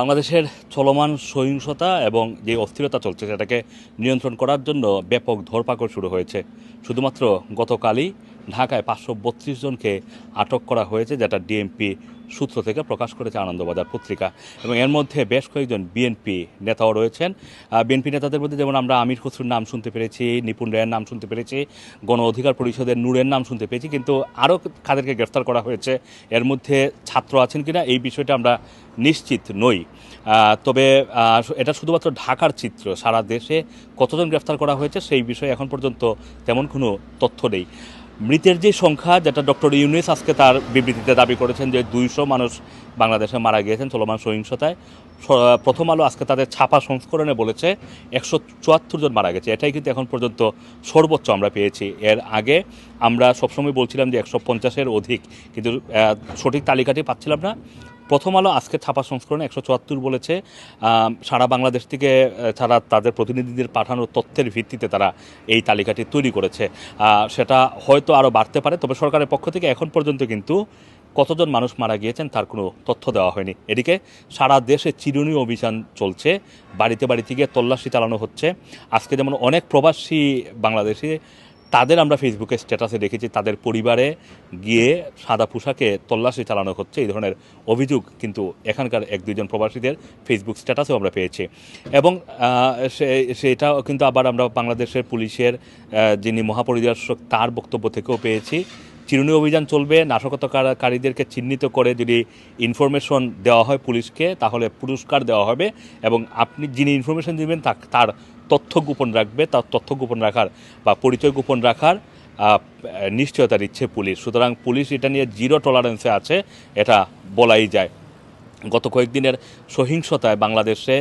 বাংলাদেশের চলমান সহিংসতা এবং যে অস্থিরতা চলছে সেটাকে নিয়ন্ত্রণ করার জন্য ব্যাপক ধরপাকড় শুরু হয়েছে। শুধুমাত্র গতকালই ঢাকায় পাঁচশো বত্রিশ জনকে আটক করা হয়েছে, যেটা ডিএমপি সূত্র থেকে প্রকাশ করেছে আনন্দবাজার পত্রিকা। এবং এর মধ্যে বেশ কয়েকজন বিএনপি নেতাও রয়েছেন। বিএনপি নেতাদের মধ্যে যেমন আমরা আমির খসরুর নাম শুনতে পেরেছি, নিপুণ রায়ের নাম শুনতে পেরেছি, গণ অধিকার পরিষদের নূরের নাম শুনতে পেয়েছি, কিন্তু আরও কাদেরকে গ্রেফতার করা হয়েছে, এর মধ্যে ছাত্র আছেন কিনা এই বিষয়টা আমরা নিশ্চিত নই। তবে এটা শুধুমাত্র ঢাকার চিত্র। সারা দেশে কতজন গ্রেফতার করা হয়েছে সেই বিষয়ে এখন পর্যন্ত তেমন কোনো তথ্য নেই। মৃতের যে সংখ্যা, যেটা ডক্টর ইউনুস আজকে তার বিবৃতিতে দাবি করেছেন যে দুইশো মানুষ বাংলাদেশে মারা গিয়েছেন চলমান সহিংসতায়। প্রথম আলো আজকে তাদের ছাপা সংস্করণে বলেছে একশো চুয়াত্তর জন মারা গেছে। এটাই কিন্তু এখন পর্যন্ত সর্বোচ্চ আমরা পেয়েছি। এর আগে আমরা সবসময় বলছিলাম যে একশো পঞ্চাশের অধিক। কিন্তু সঠিক তালিকাটি পাচ্ছিলাম না। প্রথম আলো আজকে ছাপা সংস্করণে একশো চুয়াত্তর বলেছে। সারা বাংলাদেশ থেকে তারা তাদের প্রতিনিধিদের পাঠানো তথ্যের ভিত্তিতে তারা এই তালিকাটি তৈরি করেছে। সেটা হয়তো আরও বাড়তে পারে, তবে সরকারের পক্ষ থেকে এখন পর্যন্ত কিন্তু কতজন মানুষ মারা গিয়েছেন তার কোনো তথ্য দেওয়া হয়নি। এদিকে সারা দেশে চিরুনি অভিযান চলছে, বাড়িতে বাড়িতে গিয়ে তল্লাশি চালানো হচ্ছে। আজকে যেমন অনেক প্রবাসী বাংলাদেশি তাদের আমরা ফেসবুকে স্ট্যাটাসে দেখেছি, তাদের পরিবারে গিয়ে সাদা পোশাকে তল্লাশি চালানো হচ্ছে। এই ধরনের অভিযোগ কিন্তু এখানকার এক দুইজন প্রবাসীদের ফেসবুক স্ট্যাটাসেও আমরা পেয়েছি। এবং সেটাও কিন্তু আবার আমরা বাংলাদেশের পুলিশের যিনি মহাপরিদর্শক, তার বক্তব্য থেকেও পেয়েছি। চিরুনি অভিযান চলবে, নাশকতাকারীদেরকে চিহ্নিত করে যদি ইনফরমেশন দেওয়া হয় পুলিশকে, তাহলে পুরস্কার দেওয়া হবে। এবং আপনি, যিনি ইনফরমেশন দিবেন তার তথ্য গোপন রাখবে, তার তথ্য গোপন রাখার বা পরিচয় গোপন রাখার নিশ্চয়তা দিচ্ছে পুলিশ। সুতরাং পুলিশ এটা নিয়ে জিরো টলারেন্সে আছে, এটা বলাই যায়। গত কয়েকদিনের সহিংসতায় বাংলাদেশে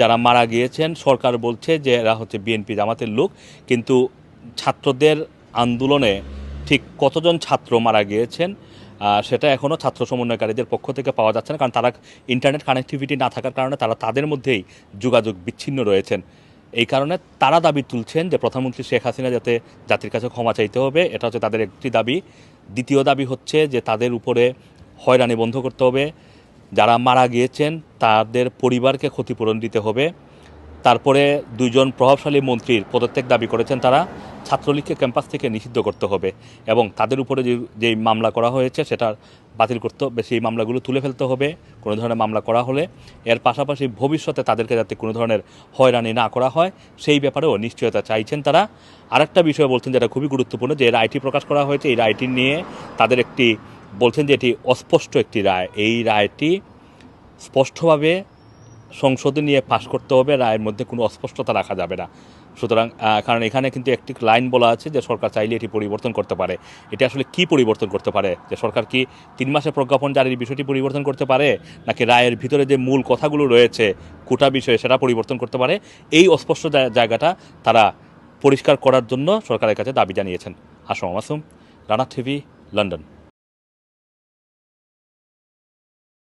যারা মারা গিয়েছেন, সরকার বলছে যে এরা হচ্ছে বিএনপি জামাতের লোক, কিন্তু ছাত্রদের আন্দোলনে ঠিক কতজন ছাত্র মারা গিয়েছেন সেটা এখনও ছাত্র সমন্বয়কারীদের পক্ষ থেকে পাওয়া যাচ্ছে না, কারণ তারা ইন্টারনেট কানেক্টিভিটি না থাকার কারণে তারা তাদের মধ্যেই যোগাযোগ বিচ্ছিন্ন রয়েছেন। এই কারণে তারা দাবি তুলছেন যে প্রধানমন্ত্রী শেখ হাসিনা যাতে জাতির কাছে ক্ষমা চাইতে হবে, এটা হচ্ছে তাদের একটি দাবি। দ্বিতীয় দাবি হচ্ছে যে তাদের উপরে হয়রানি বন্ধ করতে হবে। যারা মারা গিয়েছেন, তাদের পরিবারকে ক্ষতিপূরণ দিতে হবে। তারপরে দুইজন প্রভাবশালী মন্ত্রীর পদত্যাগ দাবি করেছেন তারা। ছাত্রলীগকে ক্যাম্পাস থেকে নিষিদ্ধ করতে হবে এবং তাদের উপরে যে যেই মামলা করা হয়েছে সেটা বাতিল করতে হবে, সেই মামলাগুলো তুলে ফেলতে হবে, কোনো ধরনের মামলা করা হলে। এর পাশাপাশি ভবিষ্যতে তাদেরকে যাতে কোনো ধরনের হয়রানি না করা হয়, সেই ব্যাপারেও নিশ্চয়তা চাইছেন তারা। আরেকটা বিষয় বলছেন যেটা খুবই গুরুত্বপূর্ণ, যে রায়টি প্রকাশ করা হয়েছে, এই রায়টি নিয়ে তাদের একটি বলছেন যে এটি অস্পষ্ট একটি রায়। এই রায়টি স্পষ্টভাবে সংসদে নিয়ে পাশ করতে হবে, রায়ের মধ্যে কোনো অস্পষ্টতা রাখা যাবে না। সুতরাং কারণ এখানে কিন্তু একটি লাইন বলা আছে যে সরকার চাইলে এটি পরিবর্তন করতে পারে। এটা আসলে কি পরিবর্তন করতে পারে? যে সরকার কি তিন মাসে প্রজ্ঞাপন জারির বিষয়টি পরিবর্তন করতে পারে? নাকি রায়ের ভিতরে যে মূল কথাগুলো রয়েছে, কোটা বিষয়ে সেটা পরিবর্তন করতে পারে? এই অস্পষ্ট জায়- জায়গাটা তারা পরিষ্কার করার জন্য সরকারের কাছে দাবি জানিয়েছেন। Assam Masum, Rana TV, London.